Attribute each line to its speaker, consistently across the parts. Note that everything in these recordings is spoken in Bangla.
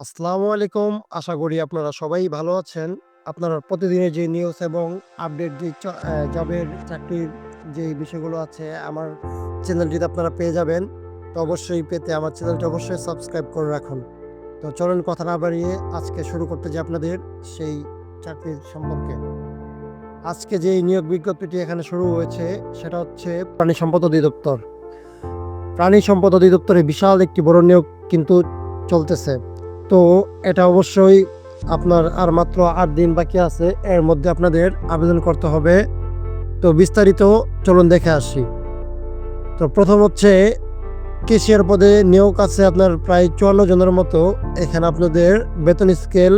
Speaker 1: আসসালামু আলাইকুম। আশা করি আপনারা সবাই ভালো আছেন। আপনারা প্রতিদিনের যে নিউজ এবং আপডেট যে জবের চাকরির যে বিষয়গুলো আছে, আমার চ্যানেলটিতে আপনারা পেয়ে যাবেন। তো অবশ্যই পেতে আমার চ্যানেলটি অবশ্যই সাবস্ক্রাইব করে রাখুন। তো চলুন কথা না বাড়িয়ে আজকে শুরু করতে যাই আপনাদের সেই চাকরির সম্পর্কে। আজকে যেই নিয়োগ বিজ্ঞপ্তিটি এখানে শুরু হয়েছে, সেটা হচ্ছে প্রাণী সম্পদ অধিদপ্তর। প্রাণী সম্পদ অধিদপ্তরে বিশাল একটি বড় নিয়োগ কিন্তু চলতেছে। তো এটা অবশ্যই আপনার আর মাত্র আট দিন বাকি আছে। এর মধ্যে আপনাদের আবেদন করতে হবে। তো বিস্তারিত চলুন দেখে আসি। তো প্রথম হচ্ছে ক্যাশিয়ার পদে নিয়োগ আছে আপনার প্রায় ৫৪ জনের মতো। এখানে আপনাদের বেতন স্কেল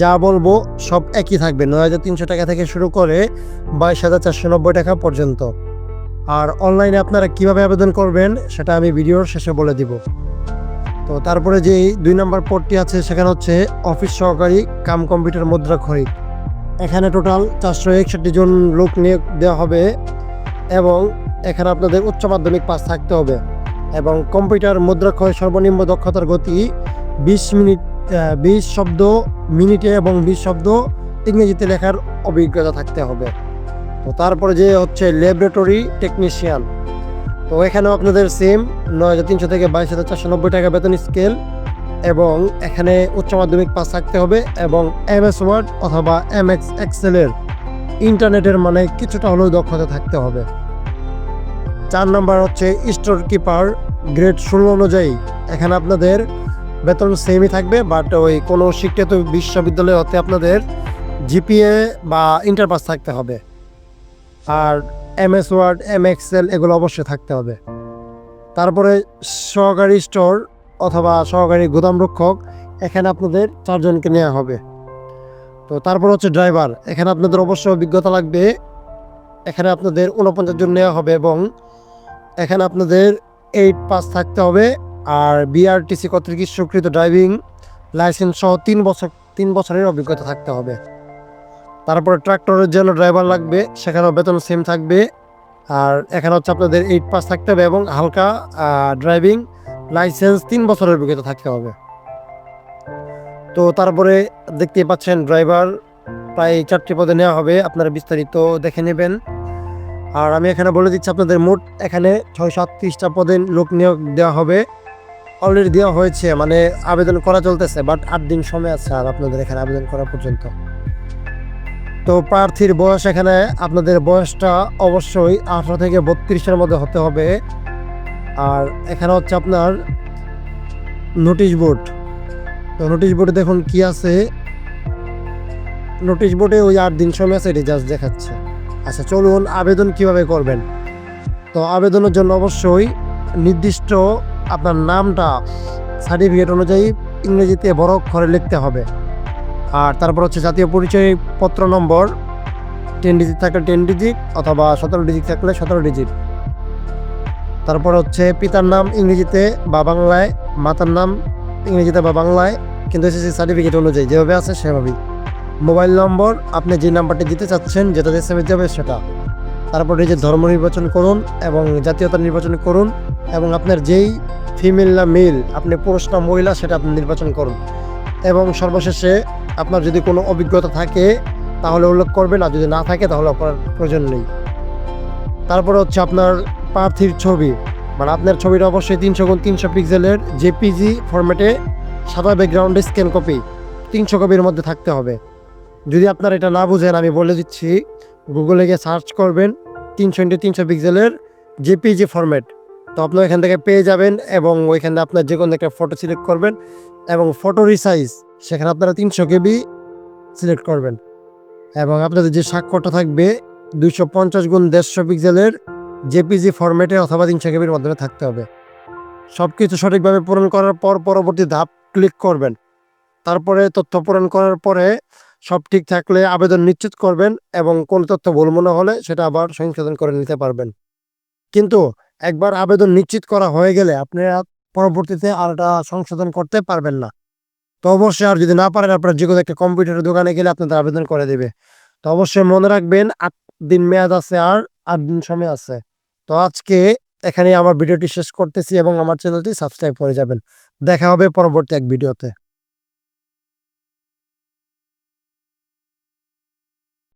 Speaker 1: যা বলব সব একই থাকবে। ৯,৩০০ টাকা থেকে শুরু করে ২২,৪৯০ টাকা পর্যন্ত। আর অনলাইনে আপনারা কীভাবে আবেদন করবেন সেটা আমি ভিডিওর শেষে বলে দিব। তো তারপরে যেই দুই নাম্বার পদটি আছে, সেখানে হচ্ছে অফিস সহকারী কাম কম্পিউটার মুদ্রাক্ষরিক। এখানে টোটাল ৪৬১ জন লোক নিয়োগ দেওয়া হবে এবং এখানে আপনাদের উচ্চ মাধ্যমিক পাস থাকতে হবে এবং কম্পিউটার মুদ্রাক্ষরে সর্বনিম্ন দক্ষতার গতি ২০ মিনিট বিশ শব্দ মিনিটে এবং ২০ শব্দ ইংরেজিতে লেখার অভিজ্ঞতা থাকতে হবে। তো তারপরে যে হচ্ছে ল্যাবরেটরি টেকনিশিয়ান। তো এখানেও আপনাদের সেম ৯,৩০০ থেকে ২২,৪৯০ টাকা বেতন স্কেল এবং এখানে উচ্চ মাধ্যমিক পাস থাকতে হবে এবং এমএস ওয়ার্ড অথবা এমএক্স এক্সেলের ইন্টারনেটের মানে কিছুটা হলেও দক্ষতা থাকতে হবে। চার নাম্বার হচ্ছে স্টোর কিপার গ্রেড ১৬ অনুযায়ী এখানে আপনাদের বেতন সেমই থাকবে বাট ওই কোনো শিক্ষিত বিশ্ববিদ্যালয় হতে আপনাদের জিপিএ বা ইন্টার পাস থাকতে হবে। আর এমএস ওয়ার্ড, এম এক্সেল এগুলো অবশ্যই থাকতে হবে। তারপরে সহকারী স্টোর অথবা সহকারী গুদাম রক্ষক এখানে আপনাদের চারজনকে নেওয়া হবে। তো তারপর হচ্ছে ড্রাইভার। এখানে আপনাদের অবশ্যই অভিজ্ঞতা লাগবে। এখানে আপনাদের ৪৯ জন নেওয়া হবে এবং এখানে আপনাদের এইট পাস থাকতে হবে আর বিআরটিসি কর্তৃক স্বীকৃত ড্রাইভিং লাইসেন্স সহ তিন বছর তিন বছরের অভিজ্ঞতা থাকতে হবে। তারপরে ট্রাক্টরের জন্য ড্রাইভার লাগবে, সেখানেও বেতন সেম থাকবে। আর এখানে হচ্ছে আপনাদের এইট পাস থাকতে হবে এবং হালকা ড্রাইভিং লাইসেন্স তিন বছরের অভিজ্ঞতা থাকতে হবে। তো তারপরে দেখতেই পাচ্ছেন ড্রাইভার প্রায় ৪ টি পদে নেওয়া হবে। আপনারা বিস্তারিত দেখে নেবেন। আর আমি এখানে বলে দিচ্ছি আপনাদের মোট এখানে ৬৩৮ টা পদে লোক নিয়োগ দেওয়া হবে। অলরেডি দেওয়া হয়েছে মানে আবেদন করা চলতেছে বাট আট দিন সময় আছে আর আপনাদের এখানে আবেদন করা পর্যন্ত। তো প্রার্থীর বয়স এখানে আপনাদের বয়সটা অবশ্যই ১৮ থেকে বত্রিশের মধ্যে হতে হবে। আর এখানে হচ্ছে আপনার নোটিশ বোর্ড। তো নোটিশ বোর্ডে দেখুন কি আছে? নোটিশ বোর্ডে ওই আট দিন সময় আছে জাস্ট দেখাচ্ছে। আচ্ছা চলুন আবেদন কীভাবে করবেন? তো আবেদনের জন্য অবশ্যই নির্দিষ্ট আপনার নামটা সার্টিফিকেট অনুযায়ী ইংরেজিতে বড় অক্ষরে লিখতে হবে। আর তারপর হচ্ছে জাতীয় পরিচয়পত্র নম্বর টেন ডিজিট থাকলে টেন ডিজিট অথবা ১৭ ডিজিট থাকলে ১৭ ডিজিট। তারপর হচ্ছে পিতার নাম ইংরেজিতে বা বাংলায়, মাতার নাম ইংরেজিতে বা বাংলায় কিন্তু এসএসসি সার্টিফিকেট অনুযায়ী যেভাবে আছে সেভাবেই। মোবাইল নম্বর আপনি যে নাম্বারটি দিতে চাচ্ছেন যেটাতে এসএমএস যাবে সেটা। তারপর নিজের ধর্ম নির্বাচন করুন এবং জাতীয়তা নির্বাচন করুন এবং আপনার যেই ফিমেল না মেল আপনি পুরুষ না মহিলা সেটা আপনি নির্বাচন করুন। এবং সর্বশেষে আপনার যদি কোনো অভিজ্ঞতা থাকে, তাহলে উল্লেখ করবেন, আর যদি না থাকে, তাহলে করার প্রয়োজন নেই। তারপরে হচ্ছে আপনার প্রার্থীর ছবি। মানে আপনার ছবিটা অবশ্যই ৩০০ গুণ ৩০০ পিক্সেলের জেপিজি ফরম্যাটে সাদা ব্যাকগ্রাউন্ডে স্ক্যান কপি ৩০০ কপির মধ্যে থাকতে হবে। যদি আপনার এটা না বুঝেন, আমি বলে দিচ্ছি গুগলে গিয়ে সার্চ করবেন ৩০০ ইন্টু ৩০০ পিক্সেলের জেপিজি ফরম্যাট। তো আপনারা এখান থেকে পেয়ে যাবেন, এবং ওইখানে আপনার যে কোনো একটা ফটো সিলেক্ট করবেন, এবং ফটো রিসাইজ সেখানে আপনারা ৩০০ কেবি সিলেক্ট করবেন। এবং আপনাদের যে স্বাক্ষরটা থাকবে ২৫০ গুণ ১৫০ পিক্সেলের জেপিজি ফরম্যাটে অথবা ৩০০ কেবির মাধ্যমে থাকতে হবে। সব কিছু সঠিকভাবে পূরণ করার পর পরবর্তী ধাপ ক্লিক করবেন। তারপরে তথ্য পূরণ করার পরে সব ঠিক থাকলে আবেদন নিশ্চিত করবেন এবং কোনো তথ্য ভুল মনে হলে সেটা আবার সংশোধন করে নিতে পারবেন। কিন্তু একবার আবেদন নিশ্চিত করা হয়ে গেলে আপনারা পরবর্তীতে আর সংশোধন করতে পারবেন না। তো অবশ্যই আর যদি না পারেন আপনার যে কোনো একটা কম্পিউটারের দোকানে গেলে আপনাদের আবেদন করে দেবে। তো অবশ্যই মনে রাখবেন, আট দিন মেয়াদ আছে আর আট দিন সময় আছে। তো আজকে এখানে আমার ভিডিওটি শেষ করতেছি এবং আমার চ্যানেলটি সাবস্ক্রাইব করে যাবেন। দেখা হবে পরবর্তী এক ভিডিওতে।